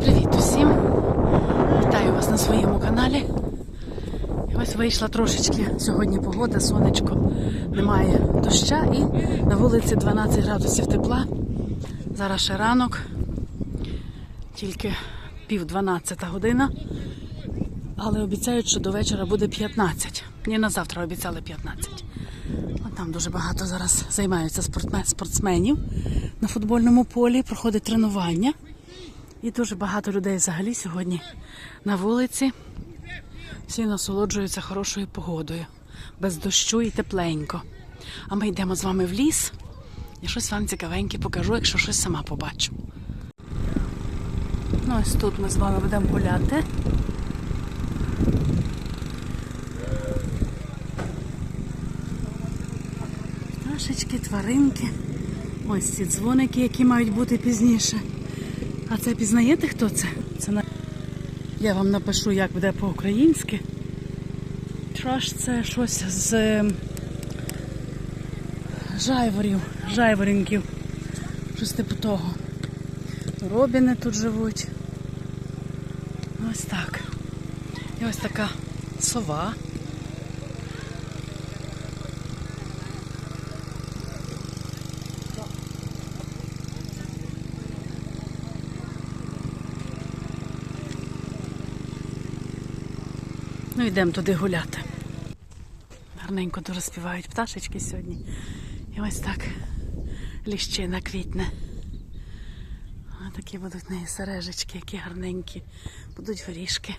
Привіт усім! Вітаю вас на своєму каналі. Ось вийшла трошечки сьогодні погода, сонечко, немає доща і на вулиці 12 градусів тепла. Зараз ще ранок, тільки пів 12 година. Але обіцяють, що до вечора буде 15. Ні, на завтра обіцяли 15. От там дуже багато зараз займаються спортсменів на футбольному полі, проходить тренування. І дуже багато людей взагалі сьогодні на вулиці. Всі насолоджуються хорошою погодою, без дощу і тепленько. А ми йдемо з вами в ліс. Я щось вам цікавеньке покажу, якщо щось сама побачу. Ну, ось тут ми з вами будемо гуляти. Пташечки, тваринки. Ось ці дзвоники, які мають бути пізніше. А це пізнаєте, хто це? Це на... Я вам напишу, як буде по-українськи. Траш це щось з е, жайворів, жайворінків. Щось типу того. Робіни тут живуть. Ось так. І ось така сова. Ну, йдемо туди гуляти. Гарненько дуже співають пташечки сьогодні. І ось так ліщина квітне. А такі будуть в неї сережечки, які гарненькі. Будуть горішки.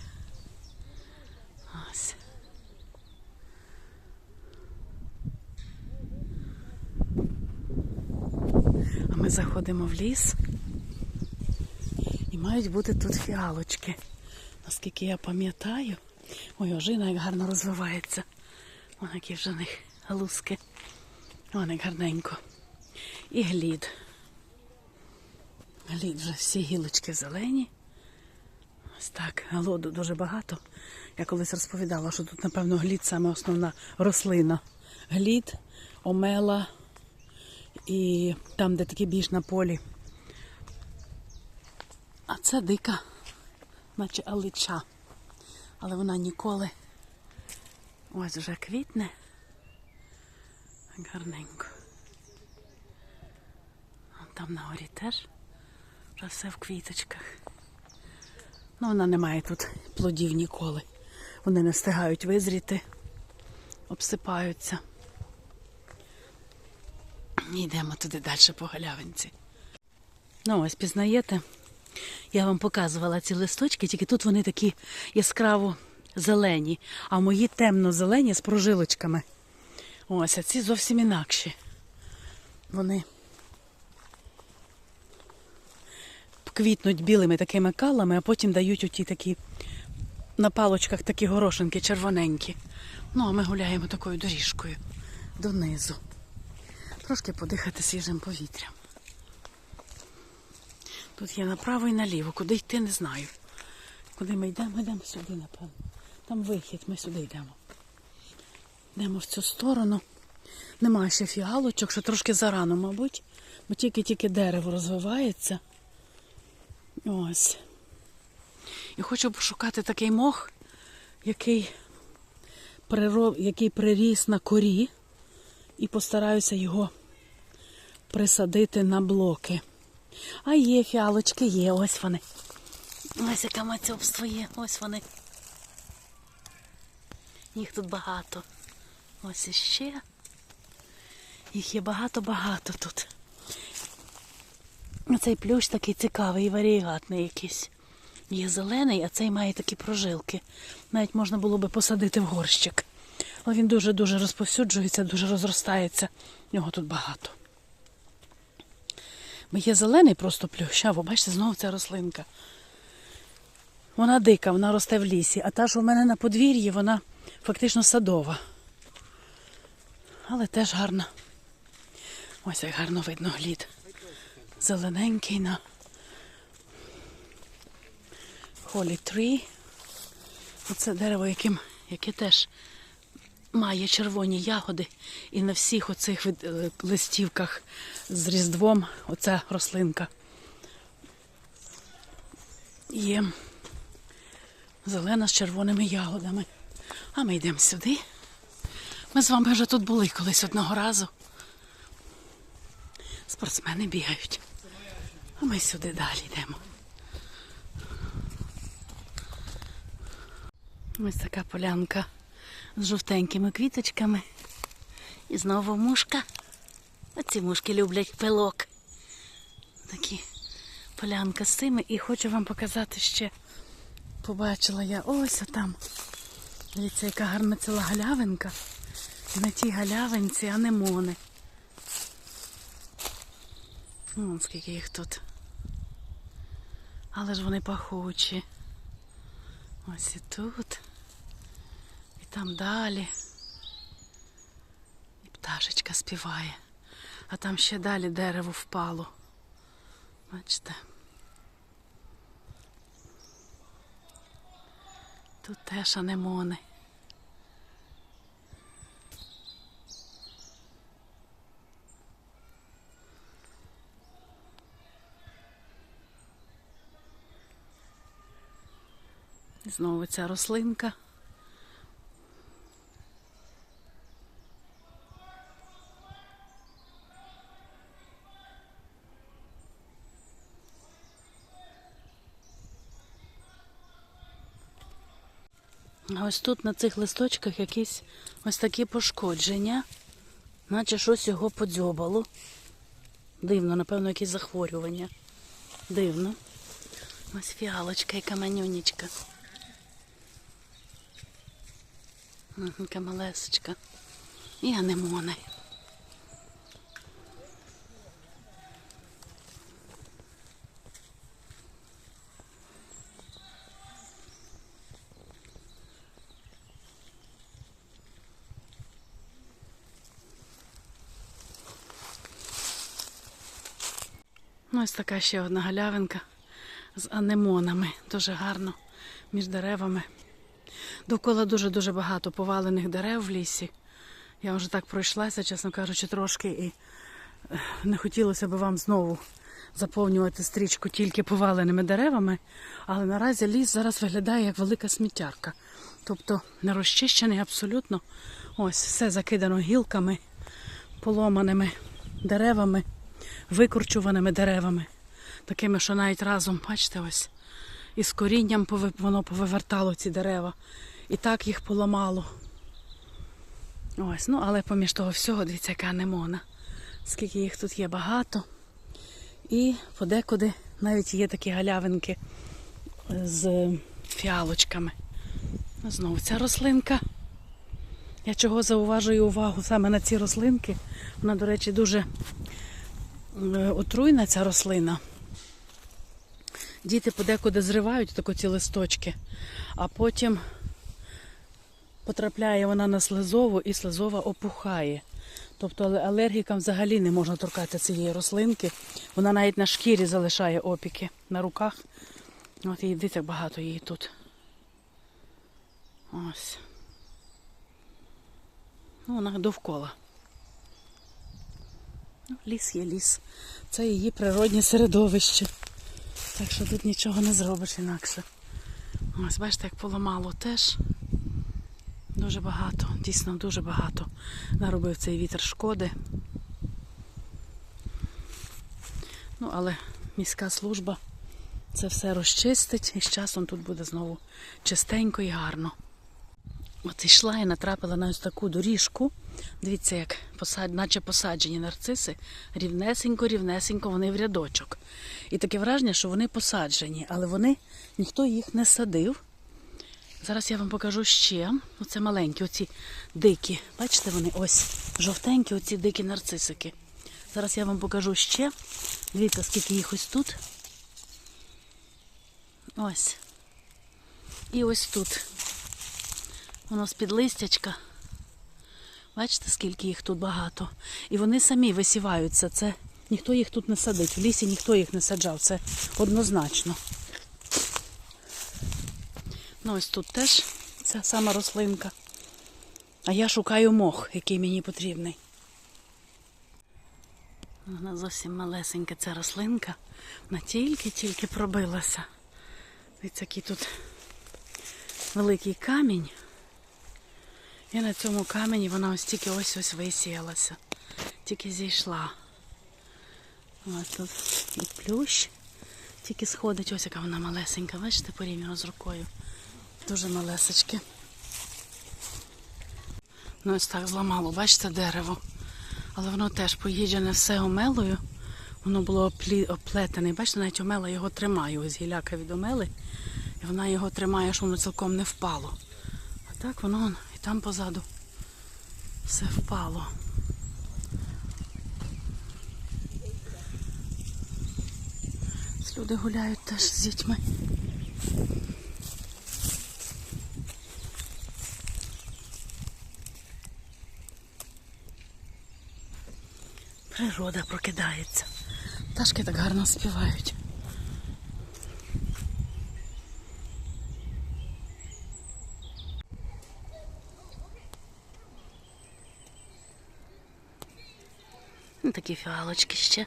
Ось. А ми заходимо в ліс. І мають бути тут фіалочки. Наскільки я пам'ятаю. Ой, ожина як гарно розвивається. Вон які вже в них галузки. Вон як гарненько. І глід. Глід вже всі гілочки зелені. Ось так. Галоду дуже багато. Я колись розповідала, що тут, напевно, глід саме основна рослина. Глід, омела і там, де такі більш на полі. А це дика, наче алича але вона ніколи ось вже квітне. Гарненько. Там на горі теж вже все в квіточках. Ну, вона не має тут плодів ніколи. Вони не встигають визріти, обсипаються. Йдемо туди далі по галявинці. Ну, ось пізнаєте, я вам показувала ці листочки, тільки тут вони такі яскраво зелені, а мої темно-зелені з прожилочками. Ось, а ці зовсім інакші. Вони квітнуть білими такими калами, а потім дають оті такі на палочках такі горошинки червоненькі. Ну, а ми гуляємо такою доріжкою донизу. Трошки подихати свіжим повітрям. Тут є направо і наліво. Куди йти, не знаю. Куди ми йдемо? Ми йдемо сюди, напевно. Там вихід, ми сюди йдемо. Йдемо в цю сторону. Немає ще фіалочок, що трошки зарано, мабуть, бо тільки-тільки дерево розвивається. Ось. І хочу пошукати такий мох, який, прироб... який приріс на корі, і постараюся його присадити на блоки. А є фіалочки, є, ось вони. Ось яке мацьобство є, ось вони. Їх тут багато. Ось іще. Їх є багато-багато тут. Цей плющ такий цікавий, варіатний якийсь. Є зелений, а цей має такі прожилки. Навіть можна було би посадити в горщик. Але він дуже-дуже розповсюджується, дуже розростається. Його тут багато. Є зелений просто плющ, а бачите, знову ця рослинка. Вона дика, вона росте в лісі, а та, що в мене на подвір'ї, вона фактично садова. Але теж гарна. Ось як гарно видно глід. Зелененький на Holy Tree. Оце дерево, яким, яке теж має червоні ягоди, і на всіх оцих листівках з різдвом оця рослинка. є зелена з червоними ягодами. А ми йдемо сюди. Ми з вами вже тут були колись одного разу. Спортсмени бігають. А ми сюди далі йдемо. Ось така полянка з жовтенькими квіточками. І знову мушка. Оці мушки люблять пилок. Такі полянка з цими. І хочу вам показати ще. Побачила я ось там. Дивіться, яка гарна ціла галявинка. І на тій галявинці анемони. Вон скільки їх тут. Але ж вони пахучі. Ось і тут. І там далі. І пташечка співає. А там ще далі дерево впало. Бачите? Тут теж анемони. Знову ця рослинка. А ось тут на цих листочках якісь ось такі пошкодження, наче щось його подзьобало. Дивно, напевно, якісь захворювання. Дивно. Ось фіалочка і каменюнічка. Камалесочка. І анемони. Ось така ще одна галявинка з анемонами. Дуже гарно між деревами. Довкола дуже-дуже багато повалених дерев в лісі. Я вже так пройшлася, чесно кажучи, трошки і е, не хотілося б вам знову заповнювати стрічку тільки поваленими деревами, але наразі ліс зараз виглядає як велика сміттярка. Тобто не розчищений абсолютно. Ось все закидано гілками, поломаними деревами, викорчуваними деревами, такими, що навіть разом, бачите, ось із корінням воно повивертало ці дерева. І так їх поламало. Ось, ну але поміж того всього, дивіться, яка анемона. Скільки їх тут є багато. І подекуди навіть є такі галявинки з фіалочками. Ну, Знову ця рослинка. Я чого зауважую увагу саме на ці рослинки. Вона, до речі, дуже е, отруйна ця рослина. Діти подекуди зривають тако ці листочки, а потім потрапляє вона на слизову і слизова опухає. Тобто але алергікам взагалі не можна торкати цієї рослинки. Вона навіть на шкірі залишає опіки на руках. От і дивіться, багато її тут. Ось. Ну, вона довкола. Ліс є ліс. Це її природнє середовище. Так що тут нічого не зробиш інакше. Ось, бачите, як поламало теж. Дуже багато, дійсно дуже багато наробив цей вітер шкоди. Ну, але міська служба це все розчистить і з часом тут буде знову чистенько і гарно. От йшла і натрапила на ось таку доріжку. Дивіться, як посад... наче посаджені нарциси, рівнесенько, рівнесенько вони в рядочок. І таке враження, що вони посаджені, але вони ніхто їх не садив. Зараз я вам покажу ще. Оце маленькі, оці дикі. Бачите, вони ось жовтенькі, оці дикі нарцисики. Зараз я вам покажу ще. Дивіться, скільки їх ось тут. Ось. І ось тут. Воно з-під листячка. Бачите, скільки їх тут багато. І вони самі висіваються. Це ніхто їх тут не садить. В лісі ніхто їх не саджав. Це однозначно. Ну, ось тут теж ця сама рослинка. А я шукаю мох, який мені потрібний. Вона зовсім малесенька ця рослинка. Вона тільки-тільки пробилася. Дивіться, який тут великий камінь. І на цьому камені вона ось тільки ось ось висіялася. Тільки зійшла. Ось тут і плющ. Тільки сходить, ось яка вона малесенька. Бачите, порівняно з рукою. Дуже малесечки. Ну ось так зламало, бачите, дерево. Але воно теж поїджене все омелою. Воно було оплетене. Бачите, навіть омела його тримає. Ось гіляка від омели. І вона його тримає, щоб воно цілком не впало. А так воно там позаду все впало. Люди гуляють теж з дітьми. Природа прокидається. Пташки так гарно співають. Такі фіалочки ще.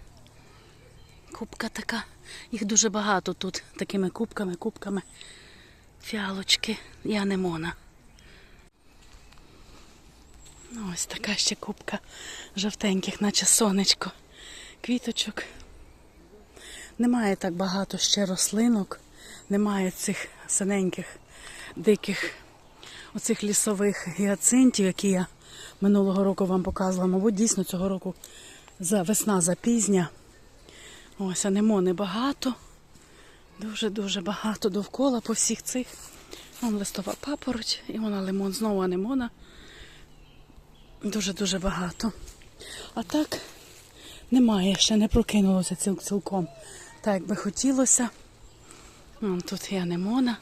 Кубка така. Їх дуже багато тут. Такими кубками, кубками. Фіалочки і анемона. Ну, ось така ще кубка жовтеньких, наче сонечко. Квіточок. Немає так багато ще рослинок, немає цих синеньких, диких, оцих лісових гіацинтів, які я минулого року вам показувала. Мабуть, дійсно цього року за весна запізня. Ось анемони багато. Дуже-дуже багато довкола по всіх цих. Вон листова папороть, і вона лимон, знову анемона. Дуже-дуже багато. А так немає, ще не прокинулося ціл- цілком. Так, як би хотілося. Вон тут є анемона.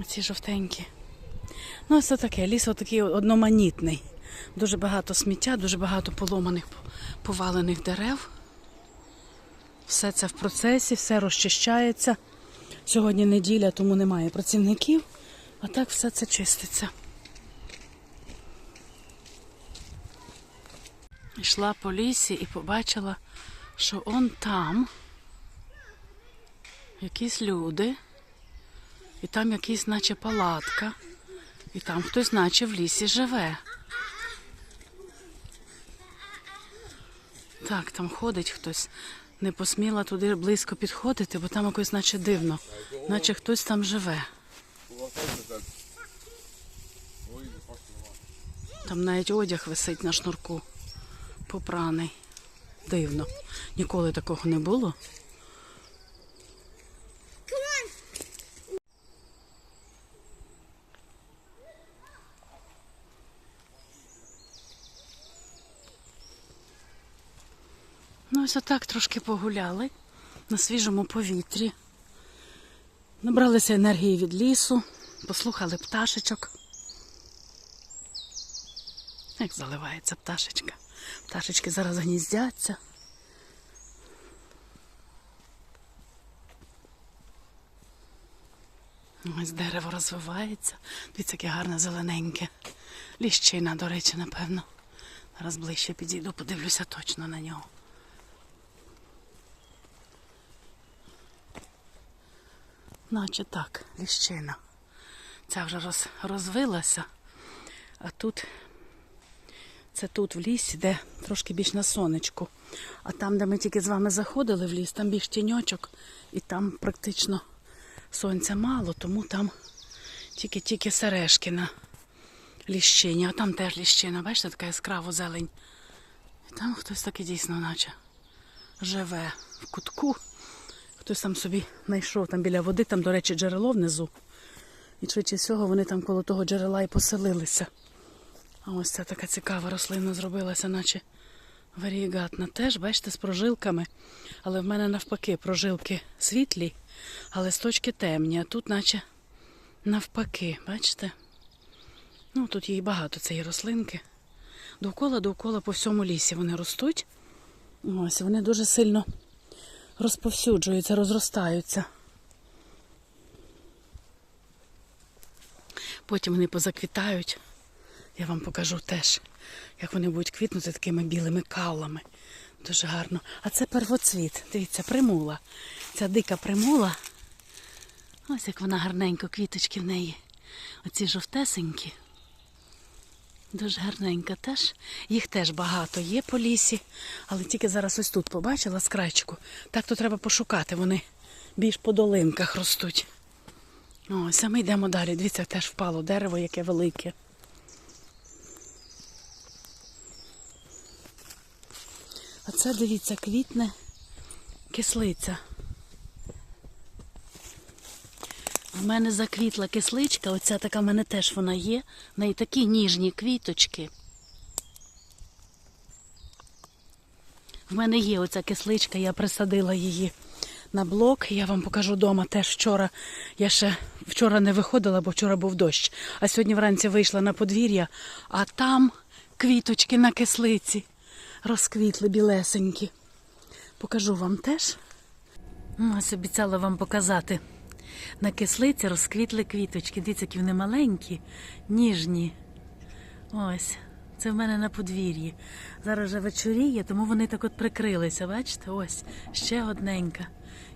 Оці жовтенькі. Ну, ось таке. Ліс отакий одноманітний. Дуже багато сміття, дуже багато поломаних, повалених дерев. Все це в процесі, все розчищається. Сьогодні неділя, тому немає працівників, а так все це чиститься. Йшла по лісі і побачила, що он там якісь люди, і там якийсь наче палатка, і там хтось наче в лісі живе. Так, там ходить хтось. Не посміла туди близько підходити, бо там якось наче дивно, наче хтось там живе. Там навіть одяг висить на шнурку, попраний. Дивно. Ніколи такого не було. Ну, ось отак трошки погуляли на свіжому повітрі. Набралися енергії від лісу, послухали пташечок. Як заливається пташечка. Пташечки зараз гніздяться. Ось дерево розвивається. Дивіться, яке гарне зелененьке. Ліщина, до речі, напевно. Зараз ближче підійду, подивлюся точно на нього. Наче так, ліщина. Ця вже роз, розвилася, а тут це тут в лісі, де трошки більш на сонечку. А там, де ми тільки з вами заходили в ліс, там більш тіньочок, і там практично сонця мало, тому там тільки-тільки сережки на ліщині, а там теж ліщина, бачите, така яскраво зелень. І там хтось таки дійсно наче живе в кутку. Хтось там собі знайшов там біля води, там, до речі, джерело внизу. І швидше всього вони там коло того джерела і поселилися. А ось ця така цікава рослина зробилася, наче варігатна. Теж, бачите, з прожилками. Але в мене навпаки прожилки світлі, а листочки темні. А тут, наче навпаки, бачите? Ну, тут її багато цієї рослинки. Довкола, довкола по всьому лісі вони ростуть. Ось вони дуже сильно розповсюджуються, розростаються. Потім вони позаквітають. Я вам покажу теж, як вони будуть квітнути такими білими каулами. Дуже гарно. А це первоцвіт. Дивіться, примула. Ця дика примула. Ось як вона гарненько, квіточки в неї. Оці жовтесенькі. Дуже гарненька теж. Їх теж багато є по лісі, але тільки зараз ось тут побачила з крайчику. Так то треба пошукати. Вони більш по долинках ростуть. Ось, а ми йдемо далі. Дивіться, теж впало дерево, яке велике. А це, дивіться, квітне кислиця. У мене заквітла кисличка, оця така в мене теж вона є. В неї такі ніжні квіточки. В мене є оця кисличка, я присадила її на блок. Я вам покажу вдома теж вчора. Я ще вчора не виходила, бо вчора був дощ. А сьогодні вранці вийшла на подвір'я, а там квіточки на кислиці розквітли білесенькі. Покажу вам теж. Ну, Ось обіцяла вам показати. На кислиці розквітли квіточки. Дивіться, які вони маленькі, ніжні. Ось, це в мене на подвір'ї. Зараз вже вечоріє, тому вони так от прикрилися. Бачите? Ось ще одненька.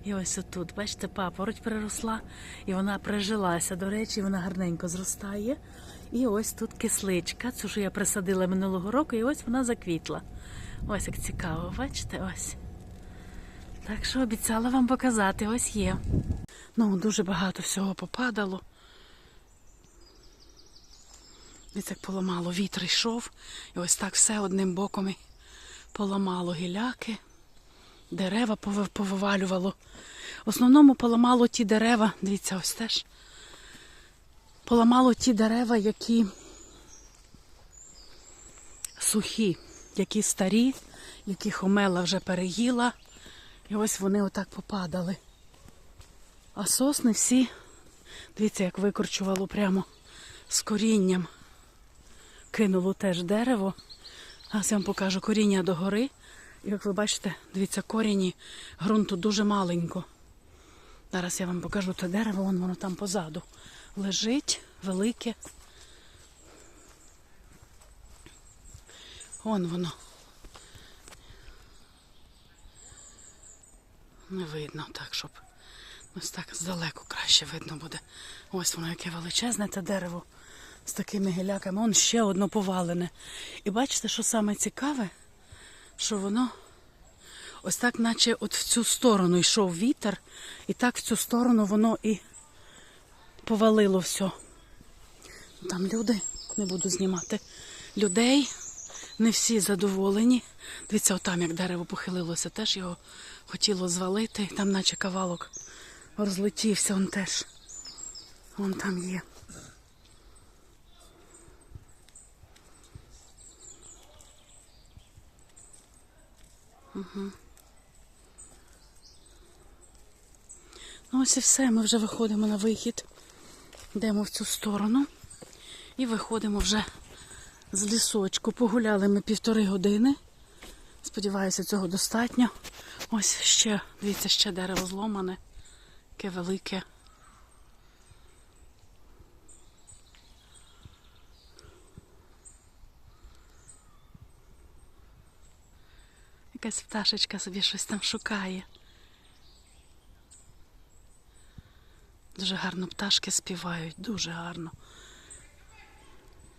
І ось отут, бачите, папороть приросла, і вона прижилася. До речі, вона гарненько зростає. І ось тут кисличка, цю що я присадила минулого року, і ось вона заквітла. Ось як цікаво, бачите? Ось. Так що обіцяла вам показати, ось є. Ну, дуже багато всього попадало. Дивіться, як поламало, вітер йшов, і ось так все одним боком і поламало гіляки, дерева повивалювало. В основному поламало ті дерева, дивіться, ось теж. Поламало ті дерева, які сухі, які старі, які хомела вже переїла. І ось вони отак попадали. А сосни всі, дивіться, як викорчувало прямо з корінням. Кинуло теж дерево. Зараз я вам покажу коріння догори. І як ви бачите, дивіться, корінні ґрунту дуже маленько. Зараз я вам покажу те дерево, вон воно там позаду. Лежить велике. Вон воно. Не видно так, щоб ось так здалеку краще видно буде. Ось воно яке величезне те дерево з такими гіляками. Он ще одно повалене. І бачите, що саме цікаве, що воно ось так, наче от в цю сторону йшов вітер, і так в цю сторону воно і повалило все. Там люди, не буду знімати людей. Не всі задоволені. Дивіться, отам як дерево похилилося, теж його хотіло звалити. Там наче кавалок розлетівся, он теж. Вон там є. Угу. Ну ось і все, ми вже виходимо на вихід. Йдемо в цю сторону і виходимо вже з лісочку. Погуляли ми півтори години. Сподіваюся, цього достатньо. Ось ще, дивіться, ще дерево зломане, яке велике. Якась пташечка собі щось там шукає. Дуже гарно пташки співають, дуже гарно.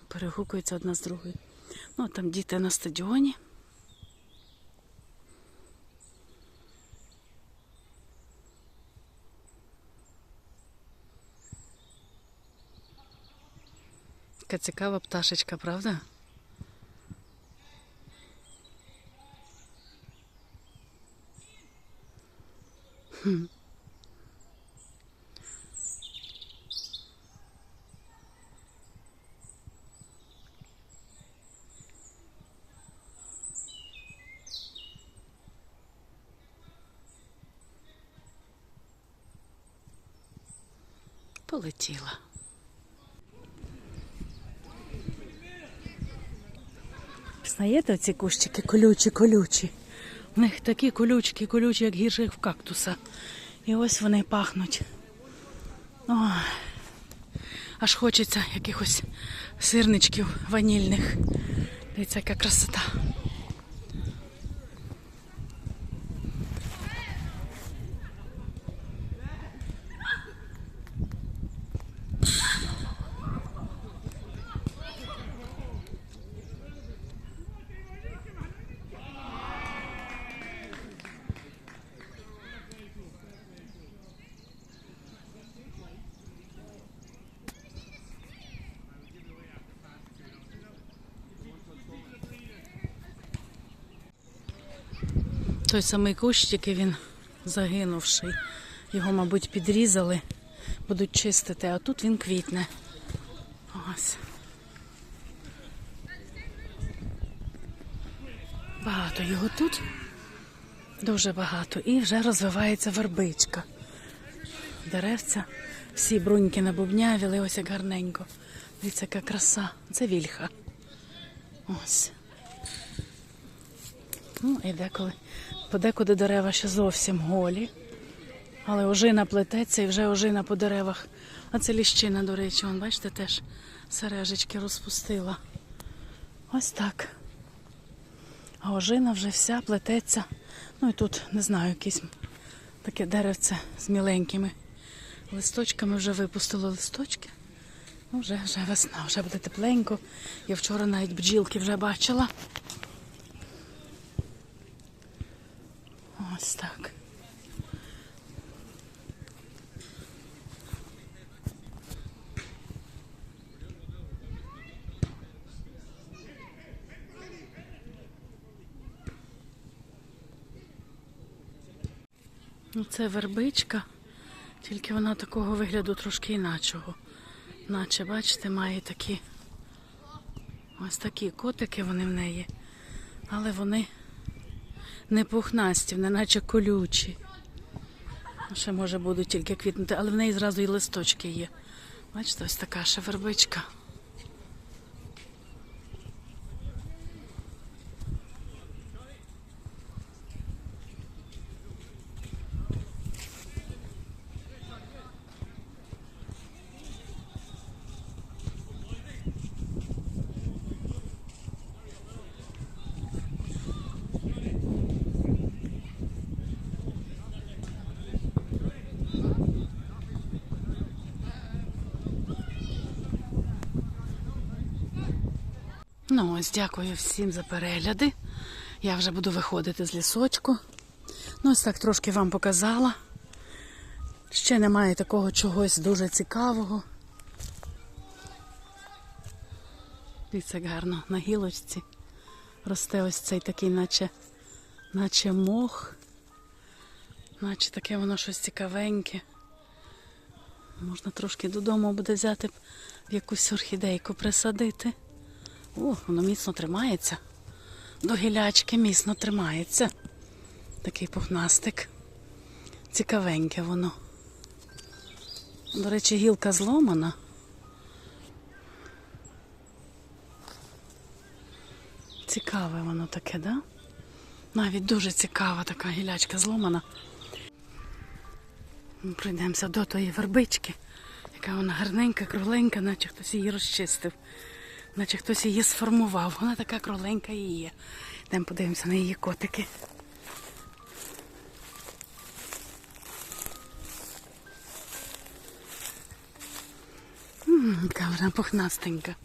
Перегукуються одна з другою. Ну, там діти на стадіоні. Така цікава пташечка, правда? Полетіла. Знаєте оці кущики колючі, колючі. У них такі колючки, колючі, як гірших в кактуса. І ось вони пахнуть. О, Аж хочеться якихось сирничків ванільних. Дивіться, яка красота. Той самий кущ, який він загинувший. Його, мабуть, підрізали, будуть чистити, а тут він квітне. Ось. Багато його тут. Дуже багато. І вже розвивається вербичка. Деревця, всі бруньки набубнявіли, ось як гарненько. Дивіться, яка краса. Це вільха. Ось. Ну, і деколи. Подекуди дерева ще зовсім голі. Але ожина плететься і вже ожина по деревах. А це ліщина, до речі, вон, бачите, теж сережечки розпустила. Ось так. А ожина вже вся плететься. Ну і тут, не знаю, якісь таке деревце з міленькими листочками вже випустило листочки. Ну, вже, вже весна, вже буде тепленько. Я вчора навіть бджілки вже бачила. Ось так. Ну, це вербичка, тільки вона такого вигляду трошки інакшого. Наче, бачите, має такі ось такі котики вони в неї, але вони не пухнасті, вони наче колючі. Ще може будуть тільки квітнути, але в неї зразу і листочки є. Бачите, ось така ще вербичка. Ну ось дякую всім за перегляди. Я вже буду виходити з лісочку. Ну, ось так трошки вам показала. Ще немає такого чогось дуже цікавого. Дивіться, як гарно на гілочці. Росте ось цей такий, наче, наче мох, наче таке воно щось цікавеньке. Можна трошки додому буде взяти якусь орхідейку присадити. О, воно міцно тримається. До гілячки міцно тримається. Такий пухнастик. Цікавеньке воно. До речі, гілка зломана. Цікаве воно таке, да? Навіть дуже цікава така гілячка зломана. Ми Прийдемося до тої вербички, яка вона гарненька, кругленька, наче хтось її розчистив. Наче хтось її сформував. Вона така кругленька і є. Йдемо подивимося на її котики. Яка вона пухнастенька.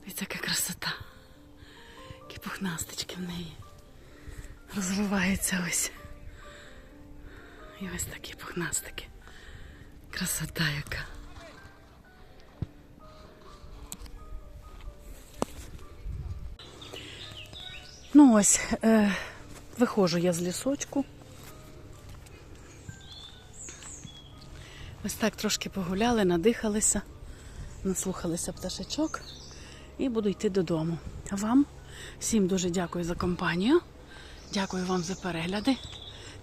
Дивіться, яка красота. Які пухнастички в неї. Розвиваються ось. І ось такі пухнастики. Красота яка. Ну ось, е, виходжу я з лісочку. Ось так трошки погуляли, надихалися, наслухалися пташечок і буду йти додому. Вам всім дуже дякую за компанію. Дякую вам за перегляди.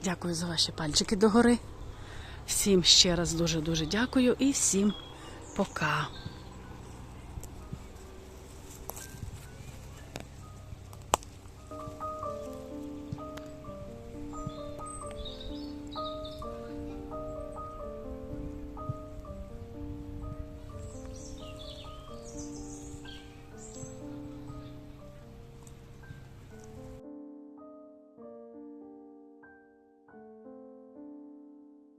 Дякую за ваші пальчики догори. Всім ще раз дуже-дуже дякую і всім пока.